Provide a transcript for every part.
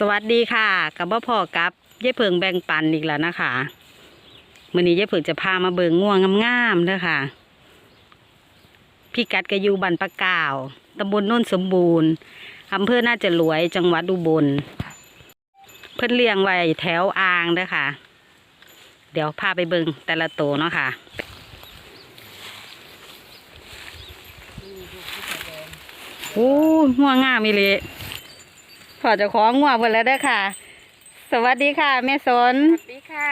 สวัสดีค่ะกับพ่อพ่อกับยายเพิงแบ่งปันอีกแล้วนะคะมื่อนี้ยายเพิงจะพามาเบิงง่วงงามๆเด้อค่ะ พี่กัดกระยูบันปะกาวตำบลโน่นสมบูรณ์อำเภอน่าจะรวยจังหวัดอุบล เพิ่นเลี้ยงไว้แถวอ่างเด้อค่ะ เดี๋ยวพาไปเบิงแต่ละโตวเนาะค่ะโอ้ง่วงงามอีเลย อเจะของง่วงหมดแล้วเด้อค่ะ สวัสดีค่ะแม่สนสวัสดีค่ะ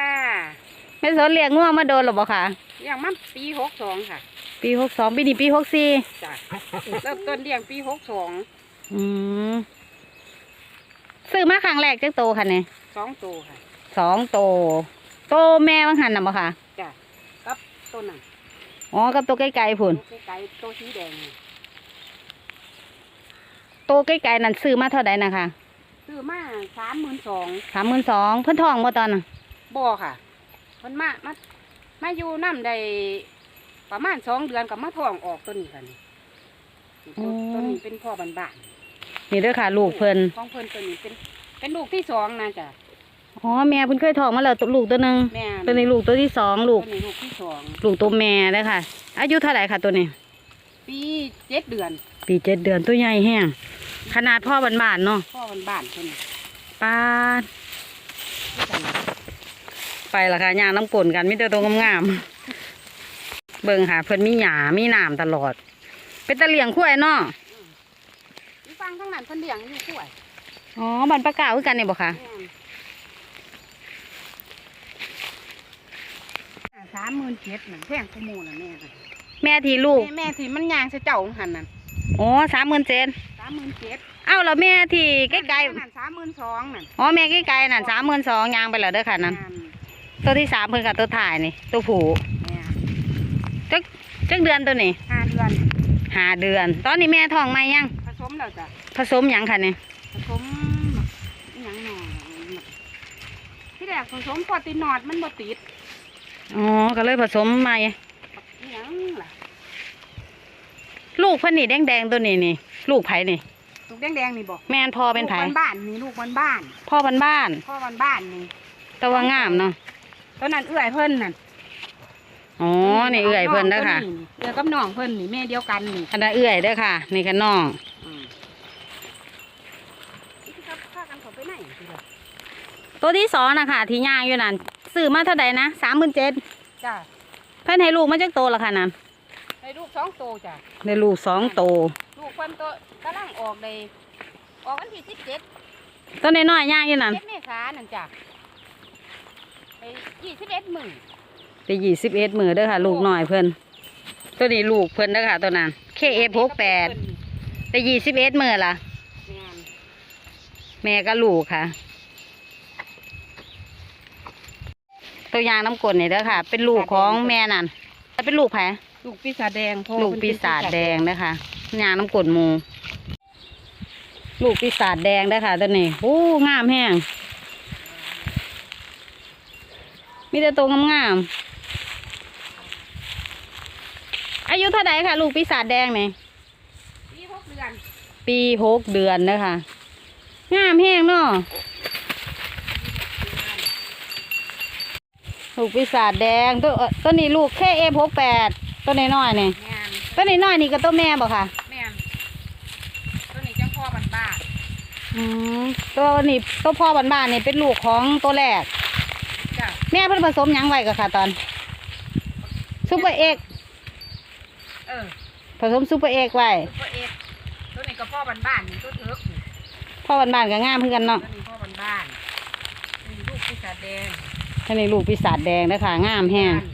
แม่สนเลี้ยงง่วงมาโดนหรือเปล่าคะอย่างมันปีหกสองค่ะ ปีหกสองปีนี้ปีหกสี่จ้ะเริ่มต้นเลี้ยงปีหกสองอืมซื้อมาครั้งแรกจักโตค่ะเนี่ยสองตัวค่ะสองโต โตแม่บางหันน่ะบ่ค่ะจ้ะกับต้นน่ะอ๋อกับโตใกล้ๆพุ่นตัวไก่ๆตัวสีแดงนี่โตใกล้ๆนั่นซื้อมาเท่าใดนะคะ ซื้อมาสามหมื่นสองสามหมื่นสองเพิ่นทองบ่ตอนน่ะบ่อค่ะมันมามามาอยู่น้ำได้ประมาณสองเดือนกับมาท้องออกตัวนี้ค่ะนี่ตัวตัวนี้เป็นพ่อบันบานนี่เด้อค่ะ ลูกเพิ่นของเพิ่นตัวนี้เป็นเป็นลูกที่สองนะจ้ะอ๋อแม่เพิ่นเคยทองมาแล้วตัวลูกตัวหนึงแม่ตัวนี้ลูกตัวที่สองลูกตัวนี้ลูกที่สองลูกตัวแม่เด้อค่ะ อายุเท่าไหร่ค่ะตัวนี้ ปีเจ็ดเดือน ปีเจ็ดเดือนตัวใหญ่แห้ง ขนาดพ่อบานๆเนาะพ่อบันบานเพิ่นปาดไปละค่ะย่างน้ำกลนกันมิแต่ตัวงามๆเบิ่งค่ะ เพิ่นมีหยามีหนามตลอด เป็นตะเลียงขั้วเนาะอยู่ฟังทั้งนั้นเพิ่นเลี้ยงอยู่กล้วยอ๋อบันปลากาวคือกันนี่บ่ค่ะสามหมื่นเจ็ดน่ะแพงขโมยน่ะแม่น่ะแม่ที่ลูกแม่แม่ที่มันยางใส่เจ้าหันนั่น อ๋อสามหมื่นเจนสามหมื่นเจ็ดเอ้าแล้วแม่ที่ใกล้นั่นสามหมื่นสองนั่นๆอ๋อแม่ใกล้ๆนั่นสามหมื่นสองยางไปแล้วเด้อค่ะนั่นตัวที่สามเพิ่นกับตัวถ่ายนี่ ตัวผูแม่จักจักเดือนตัวนี้ห้าเดือนห้าเดือน ตอนนี้แม่ท้องไหมยังผสมแล้วจ้ะผสมหยังค่ะเนี่ยผสมอิหยังหน่อที่แรกผสมพอตินอดมันบ่ติดอ๋อก็เลยผสมใหม่อิหยังล่ะ ลูกเพันนี่แดงๆตัวนี้นี่ลูกไผ่นี่ ลูกแดงๆนี่บอกแม่นพ่อเป็นไผ่ลูกบ้านๆนี่ลูกบ้านพ่อบ้านบ้านๆพ่อบ้านๆนี่ๆแต่ว่างามเนาะตัวนั้นเอื้อยเพิ่นนั่นอ๋อนี่เอื่อยเพิ่นเด้อค่ะ เอื้อยกับน้องเพิ่นนี่แม่เดียวกันนี่อันนั้นเอื่อยเด้อค่ะ นี่ค่ะน้อง อืมครับพากันเขาไปไหนสิล่ะตัวที่สองนะคะที่ย่างอยู่นั่นซื้อมาเท่าใดนะสามหมื่นเจ็ดจ้ะเพิ่นให้ลูกมาจากโตละค่ะนั่น ให้ลูกสองโตวจ้ะได้ลูกสองโต ลูกคนโตกำลังออกเลยออกวันที่สิบเจ็ดตัวน้อยๆย่างอยู่นั่นเจ็ดเมษายนนั่นจ้ะไปยี่สิบเอ็ดหมื่นได้ยี่สิบเอ็ดมือเด้อค่ะ ลูกน้อยเพิ่นตัวนี้ลูกเพิ่นเด้อค่ะตัวนั้น KF หกแปดได้ยี่สิบเอ็ดมือละงานแม่ก็ลูกค่ะ ตัวอยางน้ำกลนนี่เด้อค่ะ เป็นลูกของแม่นั่นแต่เป็นลูกแผล ลูกปีศาจแดงพ่อลูกปีศาจแดงนะคะยางน้ำกลนหมู ลูกปีศาจแดงเด้อค่ะตัวนี้โอ้งามแห้งมีแต่ตัวงามๆอายุเท่าไหร่ค่ะลูกปีศาจแดงนี่ปีหกเดือน ปีหกเดือนนะคะงามแห้งเนาะลูกปีศาจแดงตัวเอ่อตัวนี้ลูกแค่เอหกแปด ตัวน้อยๆนี่งานตัวน้อยๆนี่ก็ตัวแม่บอกค่ะ แม่นตัวนี้จังพ่อบันบ้าอืมตัวนี้ตัวพ่อบ้านๆนี่เป็นลูกของตัวแรก จ้ะแม่เพิ่นผสมหยังไว้กับค่ะตอนซุปเปอร์เอกเออผสมซุปเปอร์เอกไว้ตัวเอ็ดตัวนี้ก็พ่อบันบ้านนี่ตัวเถิกนี่พ่อบ้านๆก็งามเพื่อกันเนาะตัวนี้พ่อบันบ้านนี่ลูกปีศาจแดงท่านี้ลูกปีศาจแดงนะคะงามแห้งปีหก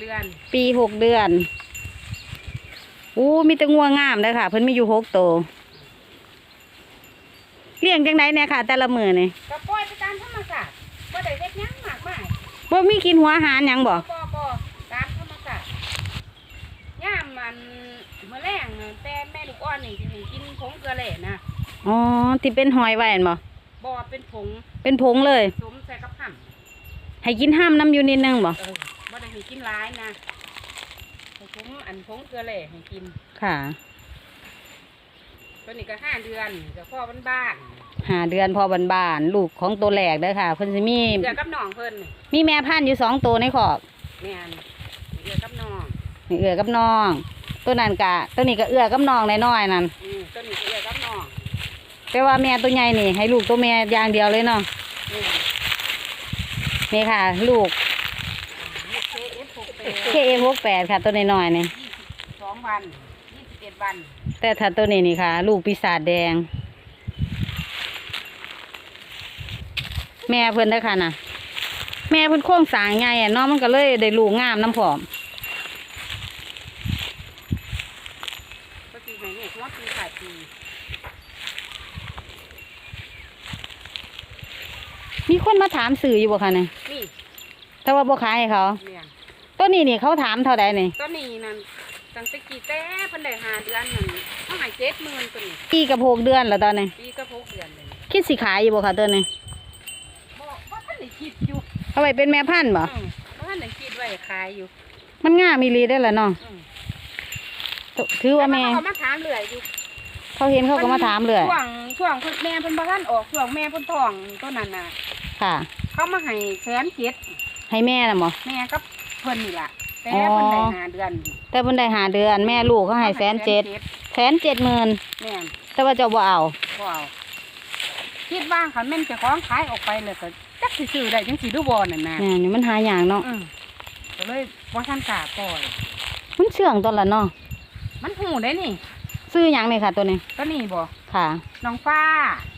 เดือน ปีหกเดือนอู้มีแต่งัวงามเลยค่ะ เพิ่นมีอยู่หกตัวเลี้ยงจังไดเนี่ยค่ะ แต่ละมือนี่ก็ปล่อยไปตามธรรมชาติบ่ได้เฮ็ดหยังมากมายบ่มีกินหัวอาหารหยังบ่บ่บ่ตามธรรมชาติย่ามมันมื้อแรงน่ะแต่แม่ลูกอ่อนนี่สิให้กินผงเกลือแร่นะอ๋อที่เป็นหอยไว้นั่นบ่บ่เป็นผงเป็นผงเลยสมใส่กับห่ให้กินห้ามน้ำอยู่นิดนึงบ่ กินหลายนะให้ผงอันผงเกลือแร่ให้กินค่ะตัวนี้ก็ห้าเดือนกับพ่อบ้านบ้านหาเดือนพอบันบานๆลูกของตัวแหลกเด้อค่ะ เพิ่นสิมีเดือกับน้องเพิ่นนี่มีแม่พันธุ์อยู่สองตัวในขอบแม่นเดือกับน้องนี่เอื้อกับน้อง ตัวนั้นกะ ตัวนี้ก็เอื้อกับน้องน้อยๆนั่นอืมตัวนี้ก็เดือกับน้องแต่ว่าแม่ตัวใหญ่นี่ ให้ลูกตัวแม่อย่างเดียวเลยเนาะ นี่นี่ค่ะ ลูกลูกเคเอฟห กแปด KA68 ค่ะ ตัวน้อยๆนี่สองวันยี่สิบเอ็ดวัน แต่ถ้าตัวนี้นี่ค่ะ ลูกปีศาจแดง แม่เพิ่นเด้อค่ะน่ะแม่เพิ่นโค้งสร้างใหญ่อะเนาะมันก็เลยได้ลูกงามน้ำผอมก็คือให้ลูกหัวปีขาดปีมีคนมาถามสื่ออยู่บ่คะเนี่ยนี่แต่ว่าบ่ขายให้เขาเลี้ยง ตัวนี้นี่เขาถามเท่าใดนี่ตัวนี้นั่นตั้งแต่กี่แต่เพิ่นได้หาเดือนนั่นเท่าไหร่เจ็ดหมื่นตัวนี้ปีกับหกเดือนแล้วตอนนี้ปีก็หกเดือนเลยคิดสิขายอยู่บ่คะตัวนี้บอกว่าท่านได้คิดอยู่เอาไว้เป็นแม่พันธุ์บ่อืมว่าท่านได้คิดไว้ขายอยู่มันง่ามมีรีได้อละเนาะอืมถือว่าแม่ต่เขามาถามเรื่อยอยู่เขาเห็นเขาก็มาถามเลยช่วงช่วงเพิ่นแม่เพิ่นบ่ทันออกช่วงแม่เพิ่นท้องตัวนั้นน่ะค่ะ เขามาให้แสนเจ็ดให้แม่น่ะบ่แม่กับ เพิ่นนี่ล่ะแต่อ๋อเพิ่นได้หาเดือนแต่เพิ่นได้หาเดือนแม่ลูกเขาให้แสนเจ็ดแสนเจ็ดหมื่นแม่นแต่ว่าเจ้าบ่เอาบ่เอาคิดว่าคันแม่นเจ้าของขายออกไปเลยก็จักสิซื้อได้จังสิดูบ่นั่นน่ะเนี่ยนี่มันหาอย่างเนาะอืมก็เลยบ่ทันกล้าปล่อยมันเชื่องตัวละเนาะมันหูได้นี่ ซื้อหยังนี่ค่ะตัวนี้ตัวนี้บ่ค่ะ น้องฟ้า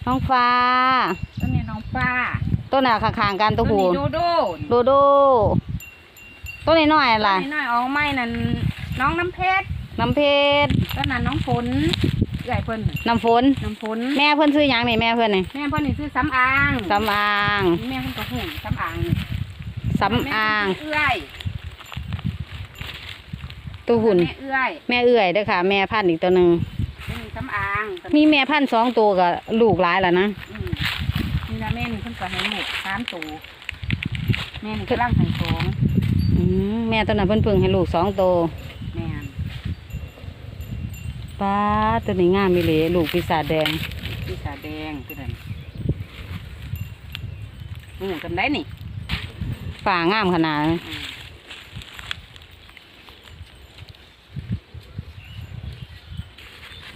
น้องฟ้า ตัวนี้น้องฟ้า ตัวหน่ะข้างๆกันตัวหูนี้โดโดโดโด ตัวนี้น้อยอะไรตัวนี้น้อยออกไม้นั่นน้องน้ำเพชรน้ำเพชรตัวนั้นน้องฝนใหญ่เพิ่นน่ะน้ำฝนน้ำฝนแม่เพิ่นซื้อหยังนี่แม่เพิ่นนี่แม่เพิ่นนี่ซื้อสำอางสำอางแม่เพิ่นก็หูสำอางนี่สำอางแม่เพิ่นซื้อเอื้อยตัวหุ่นแม่เอื้อยแม่เอื้อยเด้อค่ะ แม่พันธุ์อีกตัวหนึ่งตัวนี้สำอางตัวนี้มีแม่พันธุ์สองตัวกับลูกหลายแล้วนะอืมนี่นะแม่นี่เพิ่นก็ให้หมกสามตัวแม่นี่กำลังให้สองอืม แม่ตัวนั้นเพิ่นเพิ่งให้ลูกสองตัวแม่นป้าตัวนี้งามมีเลยลูกปีศาจแดงพี่สาแดงตัวนั้นหูจำได้นี่ฝ่างามขนาดอืม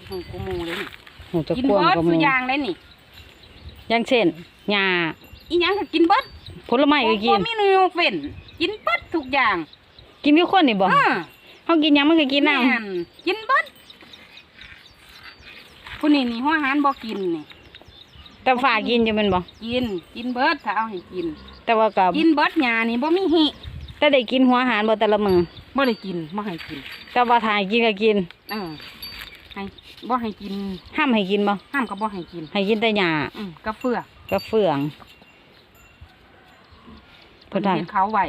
หูกูมูเลยนี่หูจะกินกว้างเบิดกว่าหสุมูอยางเลยนี่อย่างเช่นหญ้าอีหยังก็กินเบิดผลไม้ก็กินบ่มีเนื้อเฟ้น กินเบิดทุกอย่างกินทุกคนนี่บ่อ่าเฮากินหยังมันก็กินน้แม่นกินเบิดผู้นี้นี่หัวอาหารบ่กินนี่ำแต่ฝ่ากินอยู่แมันบ่กินกินเบิดถ้าเอาให้กิน แต่ว่าก็กินเบิดหญ้านี่บ่มีหิแต่ได้กินหัวอาหารบ่แต่ละมื้อบ่ได้กินบ่ให้กินแต่ว่าถ้าให้กินก็กิน เออให้บ่ให้กินห้ามให้กินบ่ห้ามก็บ่ให้กินให้กินแต่หญ้าอืมกระเฟือกกับเฟือง เพิ่เพิ่นนทาเฮ็ดเขาไว้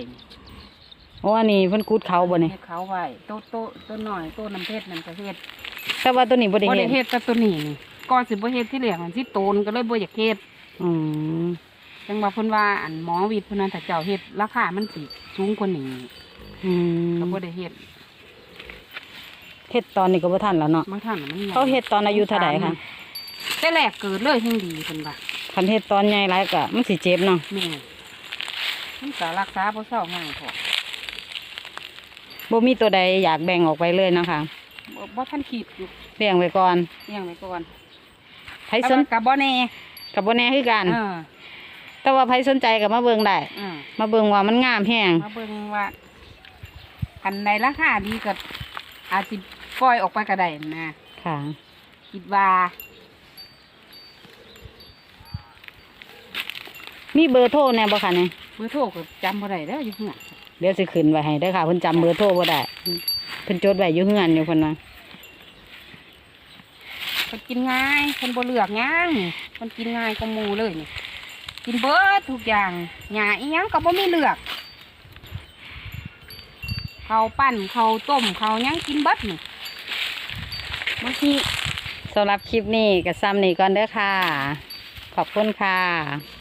โอ้อันนี้เพิ่นกุดเขาบ่นี่เฮ็ดเขาไว้โตโตโตน้อยโตน้ำเพชรนั่นก็เฮ็ดแต่ว่าตัวนี้บ่ได้บ่เฮ็ได้ดเฮ็ดแต่ตัวนี้นี่ก่อนสิบ่เฮ็ดที่เหลือมันสิโตนก็เลยบ่อยากเฮ็ดอืมจังว่าเพิ่นว่าอันหมอวิทย์เพิ่นนั้นถ้าเจ้าเฮ็ดราคามันสิสูงกว่านี้อืมก็บ่ได้เฮ็ดเฮ็ดตอนนี้ก็บ่ทันแล้วเนาะบางท่านน่ะมันใหญ่เขาเฮ็ดตอนอายุเท่าใดคะแต่แรกเกิดเลยแห่งดีเพิ่นว่าคันเฮ็ดตอนใหญ่หลายก็มันสิเจ็บเนาะแม่ มันก็รักษาบ่เศร้าง่ายพอบ่มีตัวใดอยากแบ่งออกไปเลยเนาะคะบ่บ่ทันคิดอยู่เลี้ยงไว้ก่อนเลี้ยงไว้ก่อนไผแต่สนว่าก็บ่แน่กับบ่แน่คือกัน เออแต่ว่าไผสนใจก็มาเบิ่งได้ เออมาเบิ่งว่ามันงามแฮงมาเบิ่งว่าคันใดราคาดีก็อาจสิปล่อยออกไปก็ได้นะค่ะคิดว่ามีเบอร์โทรแน่บ่คะเนี่ย เบอร์โทรก็จำบ่ได้แล้วอยู่เฮือนเดี๋ยวสิขึ้นไว้ให้เด้อค่ะเพิ่นจำเบอร์โทรบ่ได้เพิ่นจดไว้อยู่เฮือนอยู่เพิ่นว่าเพิ่นกินง่ายเพิ่นบ่เลือกหยังนี่เพิ่นกินง่ายกว่าหมู่เลยนี่กินเบิดทุกอย่างหญ้าอีหยังก็บ่มีเลือกข้าวปั้นข้าวต้มข้าวหยังกินเบิดนี่บางที สำหรับคลิปนี้ก็ซ้ำนี้ก่อนเด้อค่ะ ขอบคุณค่ะ